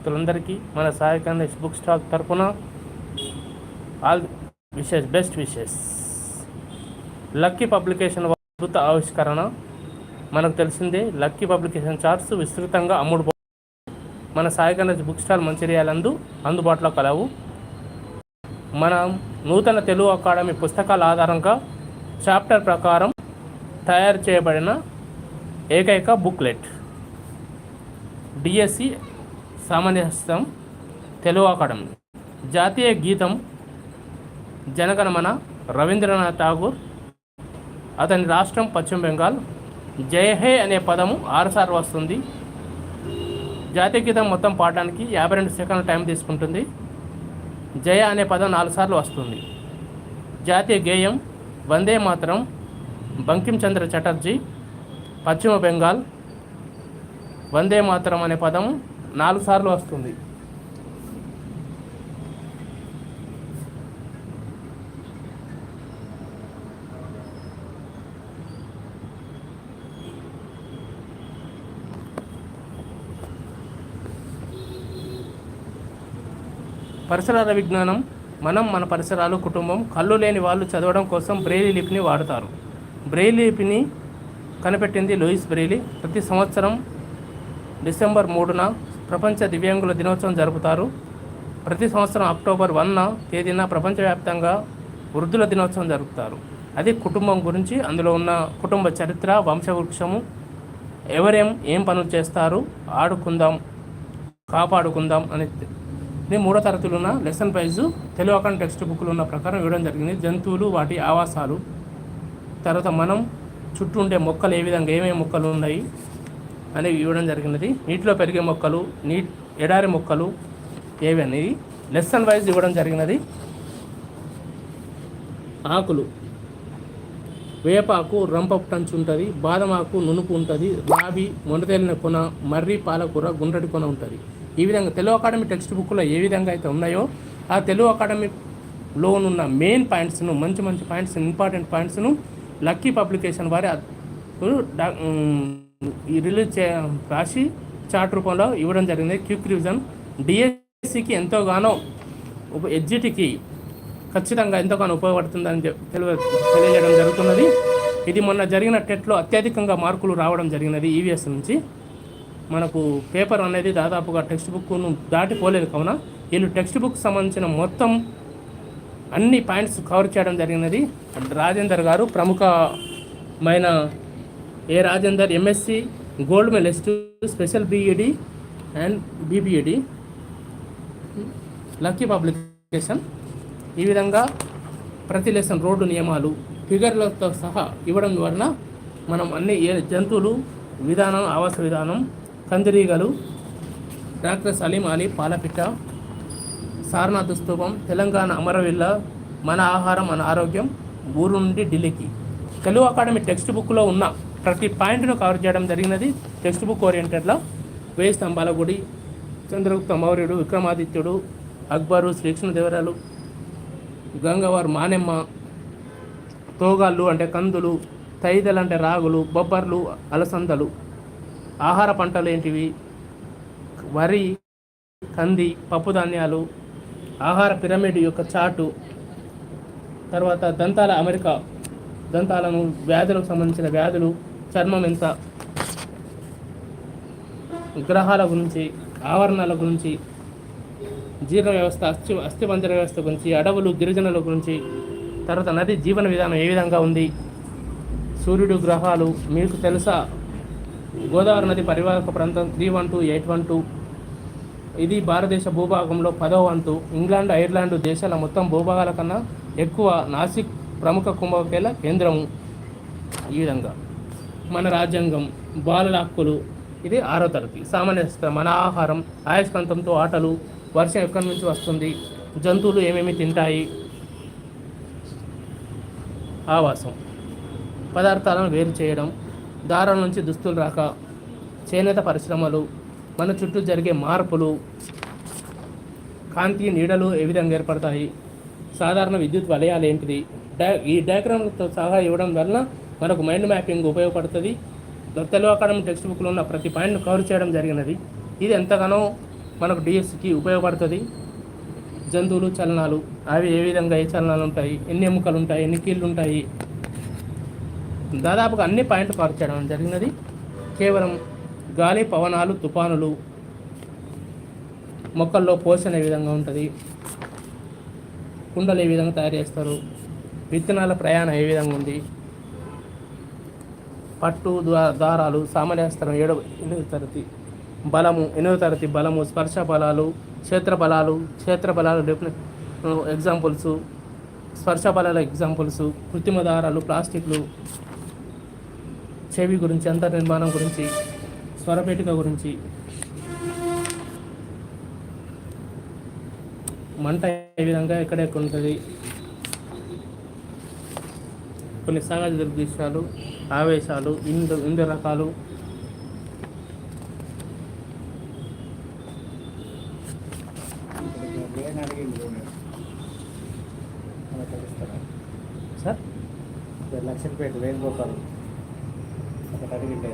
మిత్రులందరికీ మన సాయకాండ బుక్ స్టాల్ తరఫున all wishes best wishes. Lucky publication అద్భుత ఆవిష్కరణ. మనకు తెలిసిందే లక్కీ పబ్లికేషన్ చార్ట్స్ విస్తృతంగా అమ్ముడు మన సాయిగణ బుక్ స్టాల్ మంచిర్యాలందు అందుబాటులో కలవు. మనం నూతన తెలుగు అకాడమీ పుస్తకాల ఆధారంగా చాప్టర్ ప్రకారం తయారు చేయబడిన ఏకైక బుక్లెట్. డిఎస్సి సామాన్య తెలువకడం తెలుగు అకాడమీ జాతీయ గీతం జనగణమన రవీంద్రనాథ్ ఠాగూర్ అతని రాష్ట్రం పశ్చిమ బెంగాల్. జయ హే అనే పదము ఆరుసార్లు వస్తుంది. జాతీయ గీతం మొత్తం పాడడానికి యాభై రెండు సెకండ్ల టైం తీసుకుంటుంది. జయ అనే పదం నాలుగు సార్లు వస్తుంది. జాతీయ గేయం వందే మాత్రం బంకించంద్ర చటర్జీ పశ్చిమ బెంగాల్. వందే మాత్రం అనే పదం నాలుగు సార్లు వస్తుంది. పరిసరాల విజ్ఞానం మనం మన పరిసరాలు కుటుంబం కళ్ళు లేని వాళ్ళు చదవడం కోసం బ్రెయిలీ లిపిని వాడతారు. బ్రెయిలీ లిపిని కనిపెట్టింది లూయిస్ బ్రెయిలీ. ప్రతి సంవత్సరం డిసెంబర్ మూడున ప్రపంచ దివ్యాంగుల దినోత్సవం జరుపుతారు. ప్రతి సంవత్సరం అక్టోబర్ వన్న తేదీన ప్రపంచవ్యాప్తంగా వృద్ధుల దినోత్సవం జరుపుతారు. అది కుటుంబం గురించి అందులో ఉన్న కుటుంబ చరిత్ర వంశవృక్షము ఎవరేం ఏం పనులు చేస్తారు ఆడుకుందాం కాపాడుకుందాం అని ఇది మూడో తరగతిలో ఉన్న లెసన్ ప్రైజు తెలుగు అకౌంట్ టెక్స్ట్ బుక్లు ఉన్న ప్రకారం ఇవ్వడం జరిగింది. జంతువులు వాటి ఆవాసాలు. తర్వాత మనం చుట్టూ ఉండే మొక్కలు ఏ విధంగా ఏమేమి మొక్కలు ఉన్నాయి అనేవి ఇవ్వడం జరిగినది. నీటిలో పెరిగే మొక్కలు నీ ఎడారి మొక్కలు ఏవి అనేది లెసన్ వైజ్ ఇవ్వడం జరిగినది. ఆకులు. వేపాకు రంపపు టంచు ఉంటుంది బాదమాకు నునుపు ఉంటుంది రావి మొండతేలిన కొన మర్రి పాలకూర గుండ్రటి కొన ఉంటుంది. ఈ విధంగా తెలుగు అకాడమీ టెక్స్ట్ బుక్లో ఏ విధంగా అయితే ఉన్నాయో ఆ తెలుగు అకాడమీలో ఉన్న మెయిన్ పాయింట్స్ను మంచి మంచి పాయింట్స్ ఇంపార్టెంట్ పాయింట్స్ను లక్కీ పబ్లికేషన్ వారి డా- రిలీజ్ చే రాసి చార్ట్ రూపంలో ఇవ్వడం జరిగింది. Quick revision. డిఎస్సికి ఎంతోగానో ఉప ఎడ్జిటికి ఖచ్చితంగా ఎంతగానో ఉపయోగపడుతుందని తెలియ తెలియజేయడం జరుగుతున్నది. ఇది మొన్న జరిగిన టెట్లో అత్యధికంగా మార్కులు రావడం జరిగినది ఈవీఎస్ నుంచి. మనకు పేపర్ అనేది దాదాపుగా టెక్స్ట్ బుక్ను దాటిపోలేదు కావున వీళ్ళు టెక్స్ట్ బుక్ సంబంధించిన మొత్తం అన్ని పాయింట్స్ కవర్ చేయడం జరిగినది. రాజేందర్ గారు ప్రముఖమైన A Rajender MSc gold medalist special BEd and BBEd lucky publication ఈ విధంగా ప్రతి లెసన్ రోడ్డు నియమాలు ఫిగర్లతో సహా ఇవ్వడం వలన మనం అన్ని ఏ జంతువులు విధానం ఆవాస విధానం కందిరీగలు డాక్టర్ సలీం అలీ పాలపిట్ట సారనాథ్ స్తూపం తెలంగాణ అమరవిల్ల మన ఆహారం మన ఆరోగ్యం ఊరు నుండి ఢిల్లీకి. తెలుగు అకాడమీ టెక్స్ట్ బుక్లో ఉన్న ప్రతి పాయింట్ను కవర్ చేయడం జరిగినది టెక్స్ట్ బుక్ ఓరియంటెడ్లో వేయి స్తంభాల గుడి చంద్రగుప్త మౌర్యుడు విక్రమాదిత్యుడు అక్బరు శ్రీకృష్ణదేవరాయలు గంగవారు మానెమ్మ తోగాళ్ళు అంటే కందులు తైదలు అంటే రాగులు బొబ్బర్లు అలసందలు. ఆహార పంటలు ఏంటివి? వరి కంది పప్పు ధాన్యాలు ఆహార పిరమిడ్ యొక్క చాటు. తర్వాత దంతాల అమెరికా. దంతాలను వ్యాధులకు సంబంధించిన వ్యాధులు. చర్మం ఎంత? గ్రహాల గురించి ఆవరణాల గురించి జీర్ణ వ్యవస్థ అస్థి అస్థిపంజర వ్యవస్థ గురించి అడవులు గిరిజనుల గురించి తర్వాత నది జీవన విధానం ఏ విధంగా ఉంది? సూర్యుడు గ్రహాలు మీకు తెలుసా? గోదావరి నది పరివాహక ప్రాంతం three one two eight one two. ఇది భారతదేశ భూభాగంలో పదవ వంతు. ఇంగ్లాండ్ ఐర్లాండ్ దేశాల మొత్తం భూభాగాల కన్నా ఎక్కువ నాసిక్ ప్రముఖ కుంభకేల కేంద్రము ఈ విధంగా. మన రాజ్యాంగం బాలల హక్కులు ఇది ఆరో తరగతి. సామాన్య మన ఆహారం ఆయస్కాంతంతో ఆటలు వర్షం ఎక్కడి నుంచి వస్తుంది జంతువులు ఏమేమి తింటాయి? ఆవాసం. పదార్థాలను వేరు చేయడం దారాల నుంచి దుస్తులు రాక చేనేత పరిశ్రమలు మన చుట్టూ జరిగే మార్పులు కాంతి నీడలు ఏ విధంగా ఏర్పడతాయి? సాధారణ విద్యుత్ వలయాలు ఏంటిది? డై ఈ డయాగ్రామ్లతో సహా ఇవ్వడం వలన మనకు మైండ్ మ్యాపింగ్ ఉపయోగపడుతుంది. తెలుగు అకాడమీ టెక్స్ట్ బుక్లో ఉన్న ప్రతి పాయింట్ను కవర్ చేయడం జరిగినది. ఇది ఎంతగానో మనకు డిఎస్సికి ఉపయోగపడుతుంది. జంతువులు చలనాలు అవి ఏ విధంగా ఏ చలనాలు ఉంటాయి ఎన్ని ఎముకలు ఉంటాయి ఎన్ని కీళ్ళు ఉంటాయి. దాదాపుగా అన్ని పాయింట్లు కవర్ చేయడం జరిగినది. కేవలం గాలి పవనాలు తుఫానులు మొక్కల్లో పోషణ ఏ విధంగా ఉంటుంది కుండలు ఏ విధంగా తయారు చేస్తారు విత్తనాల ప్రయాణం ఏ విధంగా ఉంది పట్టు దారాలు సామాన్యాస్త్రం ఏడవ ఎనిమిది తరగతి బలము ఎనిమిది తరగతి బలము స్పర్శ బలాలు క్షేత్ర బలాలు క్షేత్ర బలాలు ఎగ్జాంపుల్స్ స్పర్శ బలాల ఎగ్జాంపుల్స్ కృత్రిమ దారాలు ప్లాస్టిక్లు చెవి గురించి అంతర్నిర్మాణం గురించి స్వరపేటిక గురించి మంట ఏ విధంగా ఎక్కడెక్కడ ఉంటుంది కొన్ని సహజ దుర్దృశ్యాలు ఆవేశాలు ఇందు ఇందు రకాలు? సార్? లక్షలపేట వేణుగోపాల్. ఒకటి అడిగింది